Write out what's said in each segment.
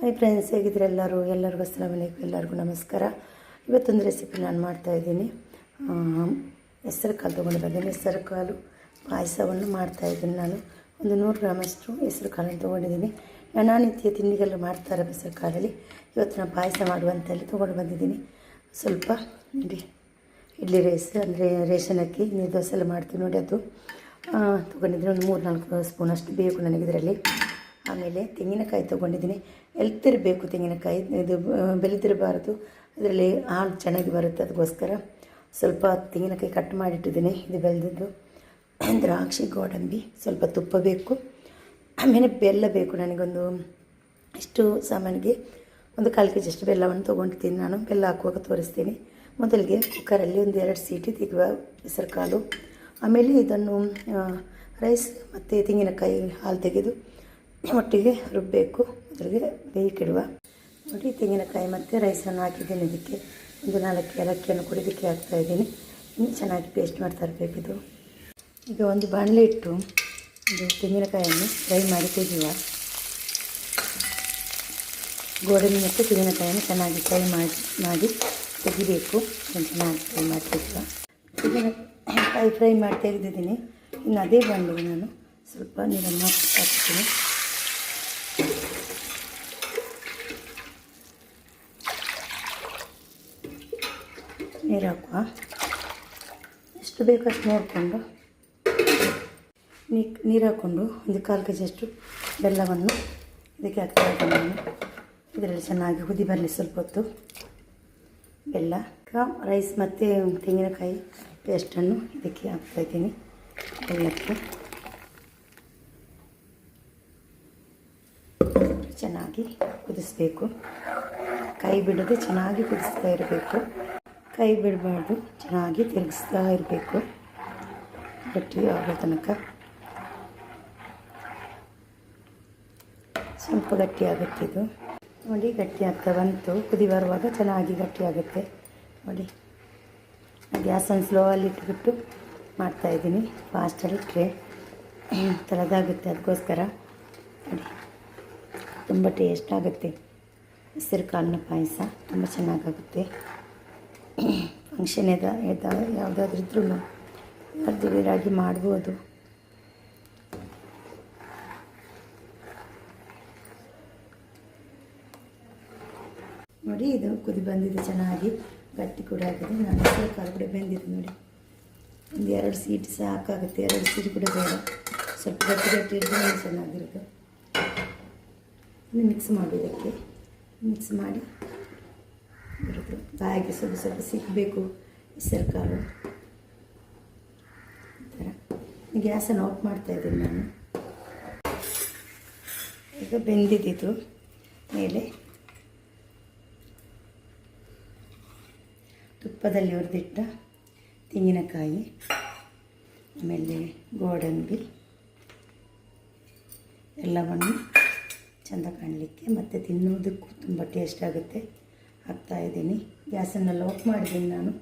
Hi friends ಹೇಗಿದ್ರೆ ಎಲ್ಲರೂ? ಎಲ್ಲರಿಗೂ ಅಸ್ಸಲಾಮ್ ಅಲೈಕು ಎಲ್ಲರಿಗೂ ನಮಸ್ಕಾರ. ಇವತ್ತೊಂದು ರೆಸಿಪಿ ನಾನು ಮಾಡ್ತಾಯಿದ್ದೀನಿ ಹೆಸರು ಕಾಲು ತೊಗೊಂಡು ಬಂದಿದ್ದೀನಿ ಹೆಸರು ಕಾಲು ಪಾಯಸವನ್ನು ಮಾಡ್ತಾಯಿದ್ದೀನಿ ನಾನು. ಒಂದು ನೂರು ಗ್ರಾಮಷ್ಟು ಹೆಸರು ಕಾಳನ್ನು ತೊಗೊಂಡಿದ್ದೀನಿ ನಾನಾ ನಿತ್ಯ ತಿಂಡಿಗೆಲ್ಲ ಮಾಡ್ತಾರೆ ಹೆಸರು ಕಾಲಲ್ಲಿ ಇವತ್ತು ನಾನು ಪಾಯಸ ಮಾಡುವಂತಲ್ಲಿ ತೊಗೊಂಡು ಬಂದಿದ್ದೀನಿ. ಸ್ವಲ್ಪ ನೋಡಿ ಇಡ್ಲಿ ರೈಸ್, ಅಂದರೆ ರೇಷನ್ ಅಕ್ಕಿ, ನೀರು ದೋಸೆ ಎಲ್ಲ ಮಾಡ್ತೀವಿ ನೋಡಿ ಅದು. ತೊಗೊಂಡಿದ್ದೀನಿ. ಒಂದು ಮೂರು ನಾಲ್ಕು ಸ್ಪೂನಷ್ಟು ಬೇಕು ನನಗೆ ಇದರಲ್ಲಿ. ಆಮೇಲೆ ತೆಂಗಿನಕಾಯಿ ತೊಗೊಂಡಿದ್ದೀನಿ. ಎಲ್ತಿರಬೇಕು ತೆಂಗಿನಕಾಯಿ. ಇದು ಬೆಳೆದಿರಬಾರ್ದು ಅದರಲ್ಲಿ ಹಾಲು ಚೆನ್ನಾಗಿ ಬರುತ್ತೆ ಅದಕ್ಕೋಸ್ಕರ. ಸ್ವಲ್ಪ ತೆಂಗಿನಕಾಯಿ ಕಟ್ ಮಾಡಿಟ್ಟಿದ್ದೀನಿ, ಇದು ಬೆಳೆದಿದ್ದು ದ್ರಾಕ್ಷಿ ಗೋಡಂಬಿ ಸ್ವಲ್ಪ ತುಪ್ಪ ಬೇಕು. ಆಮೇಲೆ ಬೆಲ್ಲ ಬೇಕು ನನಗೊಂದು. ಇಷ್ಟು ಸಾಮಾನಿಗೆ ಒಂದು ಕಾಲು ಕೆ ಜಿಷ್ಟು ಬೆಲ್ಲವನ್ನು ತೊಗೊಂಡಿದ್ದೀನಿ ನಾನು. ಬೆಲ್ಲ ಹಾಕುವಾಗ ತೋರಿಸ್ತೀನಿ. ಮೊದಲಿಗೆ ಕುಕ್ಕರಲ್ಲಿ ಒಂದು ಎರಡು ಸೀಟಿ ತೆಗೆವ ಹೆಸರು ಕಾಲು ಆಮೇಲೆ ಇದನ್ನು ರೈಸ್ ಮತ್ತು ತೆಂಗಿನಕಾಯಿ ಹಾಲು ತೆಗೆದು ಒಟ್ಟಿಗೆ ರುಬ್ಬಬೇಕು ಅದರಿಗೆ ಬೇಯ್ಕಿಡುವ ನೋಡಿ, ತೆಂಗಿನಕಾಯಿ ಮತ್ತು ರೈಸನ್ನು ಹಾಕಿದ್ದೀನಿ ಇದಕ್ಕೆ. ಒಂದು ನಾಲ್ಕು ಏಲಕ್ಕಿಯನ್ನು ಕುಡಿದಕ್ಕೆ ಹಾಕ್ತಾ ಇದ್ದೀನಿ. ಇನ್ನು ಚೆನ್ನಾಗಿ ಪೇಸ್ಟ್ ಮಾಡ್ತಾ ಇದು. ಈಗ ಒಂದು ಬಾಣಲೆ ಇಟ್ಟು ಇದು ತೆಂಗಿನಕಾಯಿಯನ್ನು ಫ್ರೈ ಮಾಡಿ ತೆಗೆಯುವ ಗೋಡಂಬಿ ಮತ್ತು ತೆಂಗಿನಕಾಯಿಯನ್ನು ಚೆನ್ನಾಗಿ ಫ್ರೈ ಮಾಡಿ ಮಾಡಿ ತೆಗಿಬೇಕು. ಚೆನ್ನಾಗಿ ಫ್ರೈ ಮಾಡಿ ತೆಂಗಿನಕಾಯಿ ಫ್ರೈ ಮಾಡಿ ತೆಗೆದಿದ್ದೀನಿ ಇನ್ನು ಅದೇ ಬಾಣಲೆಗೆ ನಾನು ಸ್ವಲ್ಪ ನೀರನ್ನು ಹಾಕ್ತೀನಿ. ನೀರು ಹಾಕುವ ಎಷ್ಟು ಬೇಕಷ್ಟು ನೋಡಿಕೊಂಡು. ನೀರು ಹಾಕ್ಕೊಂಡು ಒಂದು ಕಾಲು ಕೆ ಜಿಯಷ್ಟು ಬೆಲ್ಲವನ್ನು ಇದಕ್ಕೆ ಹಾಕ್ತಾ ಇದ್ದೀನಿ ಇದರಲ್ಲಿ ಚೆನ್ನಾಗಿ ಕುದಿ ಬರಲಿ ಸ್ವಲ್ಪ ಹೊತ್ತು. ಬೆಲ್ಲ ರೈಸ್ ಮತ್ತು ತೆಂಗಿನಕಾಯಿ ಪೇಸ್ಟನ್ನು ಇದಕ್ಕೆ ಹಾಕ್ತಾಯಿದ್ದೀನಿ ಬೆಲ್ಲಕ್ಕೆ. ಚೆನ್ನಾಗಿ ಕುದಿಸಬೇಕು. ಕೈ ಬಿಡದೆ ಚೆನ್ನಾಗಿ ಕುದಿಸ್ತಾ ಇರಬೇಕು. ಕೈ ಬಿಡಬಾರ್ದು. ಚೆನ್ನಾಗಿ ತಿರುಗಿಸ್ತಾ ಇರಬೇಕು. ಗಟ್ಟಿ ಆಗೋ ತನಕ. ಸ್ವಲ್ಪ ಗಟ್ಟಿ ಆಗುತ್ತೆ ಇದು. ನೋಡಿ, ಗಟ್ಟಿ ಆಗ್ತಾ ಬಂತು. ಕುದಿ ಬರುವಾಗ ಚೆನ್ನಾಗಿ ಗಟ್ಟಿ ಆಗುತ್ತೆ. ನೋಡಿ ಗ್ಯಾಸನ್ನು ಸ್ಲೋ ಅಲ್ಲಿ ಇಟ್ಬಿಟ್ಟು ಮಾಡ್ತಾಯಿದ್ದೀನಿ ಫಾಸ್ಟಲ್ಲಿ ಇಟ್ಟರೆ ತಲೆದಾಗುತ್ತೆ ಅದಕ್ಕೋಸ್ಕರ. ನೋಡಿ, ತುಂಬ ಟೇಸ್ಟ್ ಆಗುತ್ತೆ. ಹೆಸರು ಕಾಳಿನ ಪಾಯಸ, ತುಂಬ ಚೆನ್ನಾಗಾಗುತ್ತೆ. ಫಂಕ್ಷನ್ ಇದೆ ಎದ, ಯಾವುದಾದ್ರೂ ಇದ್ರೂ ಅರ್ಧವೀರಾಗಿ ಮಾಡ್ಬೋದು. ನೋಡಿ, ಇದು ಕುದಿ ಬಂದಿದೆ ಚೆನ್ನಾಗಿ. ಗಟ್ಟಿ ಕೂಡ ಆಗಿದೆ. ನಾನು ಕಾಳು ಕೂಡ ಬೆಂದಿದೆ ನೋಡಿ. ಒಂದು ಎರಡು ಸೀಟ್ ಸಾಕಾಗುತ್ತೆ ಎರಡು ಸೀಟ್ ಕೂಡ ಬೇಡ. ಸ್ವಲ್ಪ ಗಟ್ಟಿ ಗಟ್ಟಿ ಇದ್ದರೆ ಚೆನ್ನಾಗಿರುತ್ತೆ. ಮಿಕ್ಸ್ ಮಾಡಿ ಇದಕ್ಕೆ ಮಿಕ್ಸ್ ಮಾಡಿ ಬರೋದು ಬಾಯಿಗೆ ಸ್ವಲ್ಪ ಸ್ವಲ್ಪ ಸಿಕ್ಕಬೇಕು ಹೆಸರು ಕಾಳು ಗ್ಯಾಸನ್ನು ಆಫ್ ಮಾಡ್ತಾ ಇದ್ದೀನಿ ನಾನು. ಈಗ ಬೆಂದಿದ್ದಿದ್ದು ಮೇಲೆ ತುಪ್ಪದಲ್ಲಿ ಹುರಿದಿಟ್ಟ ತೆಂಗಿನಕಾಯಿ, ಆಮೇಲೆ ಗೋಡಂಬಿ, ಎಲ್ಲವನ್ನು ಚೆಂದ ಕಾಣಲಿಕ್ಕೆ ಮತ್ತು ತಿನ್ನೋದಕ್ಕೂ ತುಂಬ ಟೇಸ್ಟ್ ಆಗುತ್ತೆ. ಹಾಕ್ತಾ ಇದ್ದೀನಿ. ಗ್ಯಾಸನ್ನು ಲೋಕ್ ಮಾಡಿದ್ದೀನಿ ನಾನು.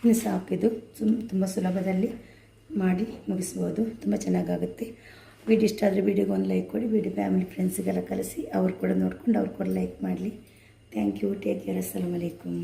ಇನ್ನು ಸಾಕಿದು ಸುಮ್ ತುಂಬ ಸುಲಭದಲ್ಲಿ ಮಾಡಿ ಮುಗಿಸ್ಬೋದು. ತುಂಬ ಚೆನ್ನಾಗಾಗುತ್ತೆ. ವೀಡಿಯೋ ಇಷ್ಟ ಆದರೆ ವೀಡಿಯೋಗೆ ಒಂದು ಲೈಕ್ ಕೊಡಿ. ವೀಡಿಯೋ ಫ್ಯಾಮಿಲಿ ಫ್ರೆಂಡ್ಸಿಗೆಲ್ಲ ಕಲಿಸಿ ಅವ್ರು ಕೂಡ ನೋಡ್ಕೊಂಡು ಅವ್ರು ಕೂಡ ಲೈಕ್ ಮಾಡಲಿ. ಥ್ಯಾಂಕ್ ಯು ಟೇಕ್ ಕೇರ್ ಅಸ್ಸಲಾಮ್ ಅಲೈಕುಮ್